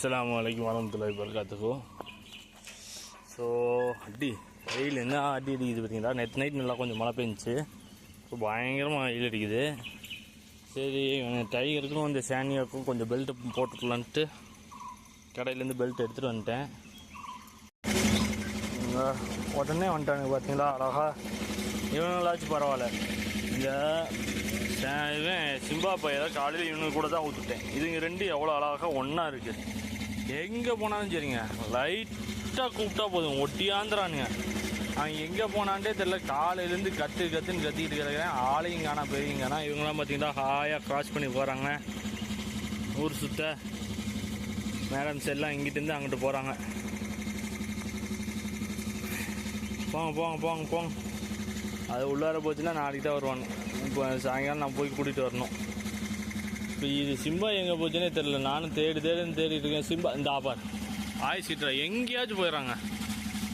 அஸ்லாம் அலைக்கும் வரமத்துல்லாஹி வபரகாத்துஹு. ஸோ அடி வெயில் என்ன அடி அடிக்குது பார்த்தீங்களா? நேற்று நைட் நல்லா கொஞ்சம் மழை பெஞ்சிச்சு. இப்போ பயங்கரமாக வெயில் அடிக்குது. சரி டைகருக்கும் இந்த சானியாவுக்கும் கொஞ்சம் பெல்ட்டு போட்டுக்கலான்ட்டு கடையிலேருந்து பெல்ட் எடுத்துகிட்டு வந்துட்டேன். உடனே வந்துட்டானுங்க பார்த்தீங்களா? அழகாக இவனுங்களாச்சும் பரவாயில்ல. இந்த இவன் சிம்பா பையதான் காலையில் இவனுங்க கூட தான் ஊற்றுட்டேன் இதுங்க ரெண்டு எவ்வளோ அழகாக ஒன்றா இருக்குது எங்கே போனாலும் சரிங்க. லைட்டாக கூப்பிட்டா போதும். ஒட்டியாந்துறானுங்க. அவன் எங்கே போனான்டே தெரில காலையிலேருந்து கத்து கத்துன்னு கத்திக்கிட்டு கிடக்கிறேன். ஆளையும் காணா பெரியங்க காணா. இவங்களாம் பார்த்தீங்கன்னா ஹாயாக க்ராஸ் பண்ணி போகிறாங்க ஊர் சுத்த. மேடம்ஸ் எல்லாம் இங்கிட்டேருந்து அங்கிட்டு போகிறாங்க போங்க போங்க போங்க போங்க. அது உள்ளார போச்சுன்னா நாளைக்கு தான் வருவாங்க. இப்போ சாயங்காலம் நான் போய் கூட்டிகிட்டு வரணும். இப்போ இது சிம்பா எங்கே போச்சுன்னே தெரில நானும் தேடி தேடின்னு தேடிட்டு இருக்கேன். சிம்பா இந்த ஆபார் ஆய் சீட்டா எங்கேயாச்சும் போயிடறாங்க.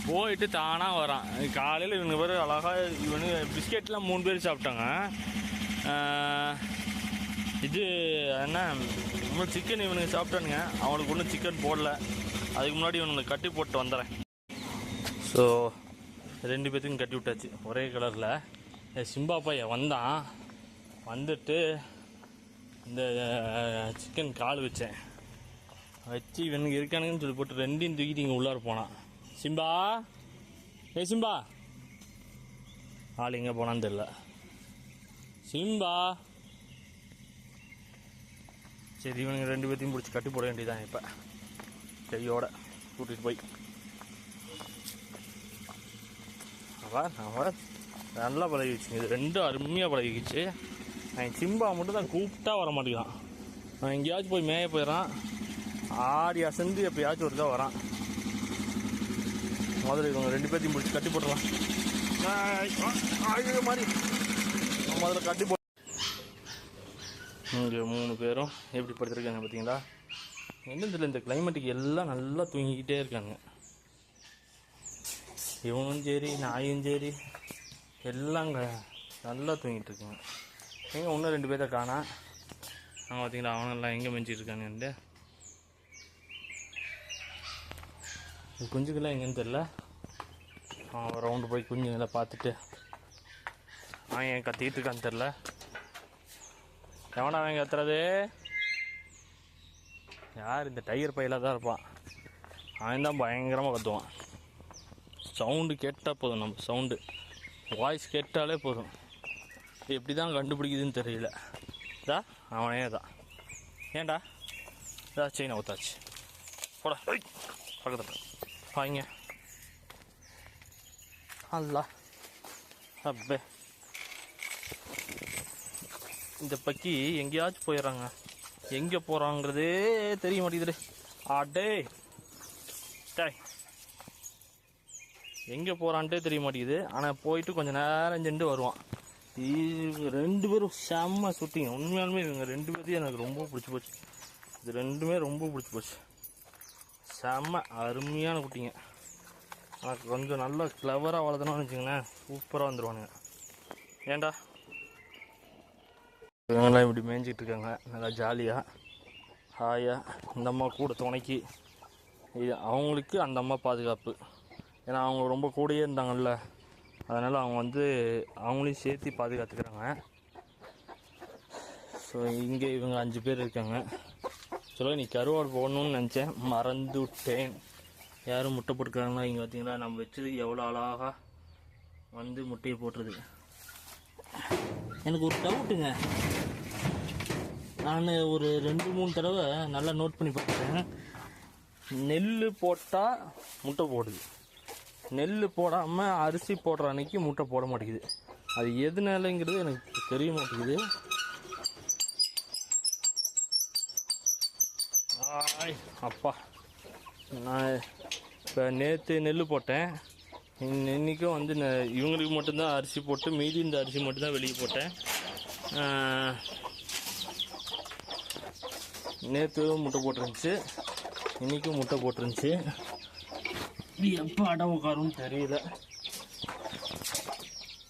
போயிட்டு தானாக வரான். காலையில் இவனுக்கு பேர் அழகாக இவனுக்கு பிஸ்கெட்லாம் மூணு பேர் சாப்பிட்டாங்க. இது என்ன? இன்னும் சிக்கன் இவனுக்கு சாப்பிட்டானுங்க. அவனுக்கு ஒன்றும் சிக்கன் போடல. அதுக்கு முன்னாடி இவனுக்கு கட்டி போட்டு வந்துடுறேன். ஸோ ரெண்டு பேர்த்துக்கும் கட்டி விட்டாச்சு. ஒரே கலரில் சிம்பா பையன் வந்தான். வந்துட்டு இந்த சிக்கன் கால் வச்சேன். வச்சு இவனுக்கு இருக்கானுங்கன்னு சொல்லி போட்டு ரெண்டையும் தூக்கிட்டு இங்கே உள்ளார போனான். சிம்பா? ஏ சிம்பா? ஆள் எங்கே போனான்னு தெரில சிம்பா? சரி இவனுங்க ரெண்டு பேர்த்தையும் பிடிச்சி கட்டி போட வேண்டியதான் இப்போ. கையோட கூட்டிகிட்டு போய். அவன் அவன் நல்லா பழகிடுச்சு. இது ரெண்டும் அருமையாக பழகிடுச்சு. அவன் சிம்பா மட்டும் தான் கூப்பிட்டா வர மாட்டேங்கிறான். அவன் எங்கேயாச்சும் போய் மேய போயிடறான். ஆடி அசந்து எப்போயாச்சும் ஒருக்கா வரான். முதல்ல இவங்க ரெண்டு பேர்த்தையும் பிடிச்சி கட்டி போட்டுடலாம். ஆய், மாதிரி முதல்ல கட்டி போ இங்கே மூணு பேரும் எப்படி படுத்துருக்காங்க பார்த்தீங்களா? தெரியல இந்த கிளைமேட்டுக்கு எல்லாம் நல்லா தூங்கிக்கிட்டே இருக்காங்க. இவனும் சரி நாயும் சரி எல்லாம் நல்லா தூங்கிட்டு இருக்காங்க. எங்கே இன்னும் ரெண்டு பேர்த்த காணா நான் பார்த்தீங்களா அவனெல்லாம் எங்கே மிஞ்சிட்டு இருக்கானுன்ட்டு இது குஞ்சுக்கெல்லாம் எங்கேன்னு தெரில அவன் ரவுண்டு போய் குஞ்சுங்களை பார்த்துட்டு அவன் ஏன் கத்திக்கிட்டு இருக்கான்னு தெரில எவனா அவன் கத்துறது? யார் இந்த டைகர் பையில தான் இருப்பான். அவன் தான் பயங்கரமாக கத்துவான். சவுண்டு கேட்டால் போதும் நம்ம சவுண்டு வாய்ஸ் கேட்டாலே போதும். எப்படி தான் கண்டுபிடிக்குதுன்னு தெரியல. இதா அவனே தான் ஏன்டா? இதா செயினை ஊத்தாச்சு போடா. பக்கத்தில். வாங்க. அல்லா. அப்பே. இந்த பக்கி எங்கேயாச்சும் போயிடுறாங்க. எங்கே போகிறாங்கிறதே தெரிய மாட்டேங்குது ஆடே டேய். எங்கே போகிறான்ட்டே தெரிய மாட்டேங்குது. ஆனால் போயிட்டு கொஞ்சம் நேரம் சென்று வருவான். இவங்க ரெண்டு பேரும் செம்ம சுட்டிங்க உண்மையாலுமே இவங்க ரெண்டு பேர்த்தையும் எனக்கு ரொம்ப பிடிச்சி போச்சு. இது ரெண்டுமே ரொம்ப பிடிச்சி போச்சு. செம்ம அருமையான குட்டிங்க எனக்கு கொஞ்சம் நல்லா கிளவராக வளர்த்தணும்னு வச்சுங்களேன் சூப்பராக வந்துடுவானுங்க ஏண்டா இவங்கெல்லாம் இப்படி மேய்ஞ்சிட்டு இருக்காங்க. நல்லா ஜாலியாக ஹாயாக இந்த அம்மா கூட துணைக்கு. இது அவங்களுக்கு அந்த அம்மா பாதுகாப்பு. ஏன்னா அவங்க ரொம்ப கூடயே இருந்தாங்கல்ல. அதனால் அவங்க வந்து அவங்களையும் சேர்த்து பாதுகாத்துக்கிறாங்க. ஸோ இங்கே இவங்க அஞ்சு பேர் இருக்காங்க. சொல்ல நீ கருவாடு போடணும்னு நினச்சேன். மறந்து விட்டேன் யாரும் முட்டை போட்டுக்கிறாங்களா இங்கே பார்த்தீங்கன்னா நம்ம வச்சது எவ்வளோ அழகாக வந்து முட்டையை போட்டுருது. எனக்கு ஒரு டவுட்டுங்க. நான் ஒரு ரெண்டு மூணு தடவை நல்லா நோட் பண்ணி பார்த்துட்டேன். நெல் போட்டால் முட்டை போடுது. நெல் போடாமல் அரிசி போடுற அன்னைக்கு முட்டை போட மாட்டேங்குது. அது எதுனாலங்கிறது எனக்கு தெரிய மாட்டேங்குது. ஆய் அப்பா. நான் இப்போ நேற்று நெல் போட்டேன். இன்னைக்கும் வந்து இவங்களுக்கு மட்டும்தான் அரிசி போட்டு மீதி இந்த அரிசி மட்டும்தான் வெளியே போட்டேன். நேற்று முட்டை போட்டிருந்துச்சு. இன்றைக்கும் முட்டை போட்டிருந்துச்சு. இது எப்போ அடம் உட்காரும்னு தெரியல.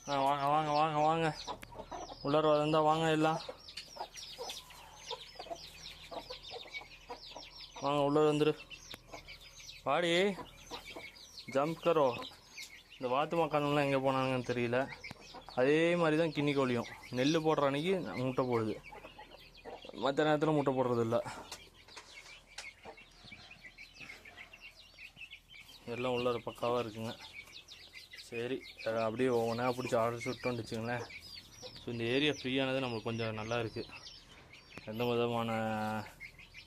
ஆ வாங்க வாங்க வாங்க வாங்க. உள்ளார வந்தால் வாங்க எல்லாம். வாங்க உள்ளே வந்துரு. வாடி. ஜம்ப் கரோ இந்த வாத்து மக்கானம்லாம் எங்கே போனாங்கன்னு தெரியல. அதே மாதிரி தான் கிண்ணி கோழியும் நெல் போடுற அன்னைக்கு முட்டை போடுது. மற்ற நேரத்தில் முட்டை போடுறதில்ல. எல்லாம் உள்ள பக்காவாக இருக்குங்க. சரி அப்படியே ஒவ்வொன்றா பிடிச்சி ஆர்டர் சுட்டோன்னு வச்சுங்களேன் ஸோ இந்த ஏரியா ஃப்ரீயானது நம்மளுக்கு கொஞ்சம் நல்லா இருக்குது எந்த விதமான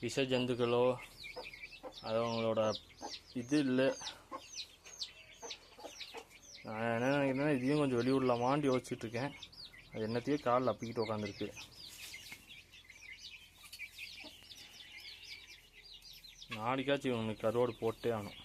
விஷ ஜந்துக்களோ அது அவங்களோட இது இல்லை. நான் என்ன நினைக்கிறேன்னா இதையும் கொஞ்சம் வெளியூடலாமான்னு யோசிச்சுட்டு இருக்கேன் அது என்னத்தையும் காலில் அப்பிக்கிட்டு உட்காந்துருக்கு நாளைக்காச்சும் இவனுக்கு கருவாடு போட்டே ஆகணும்.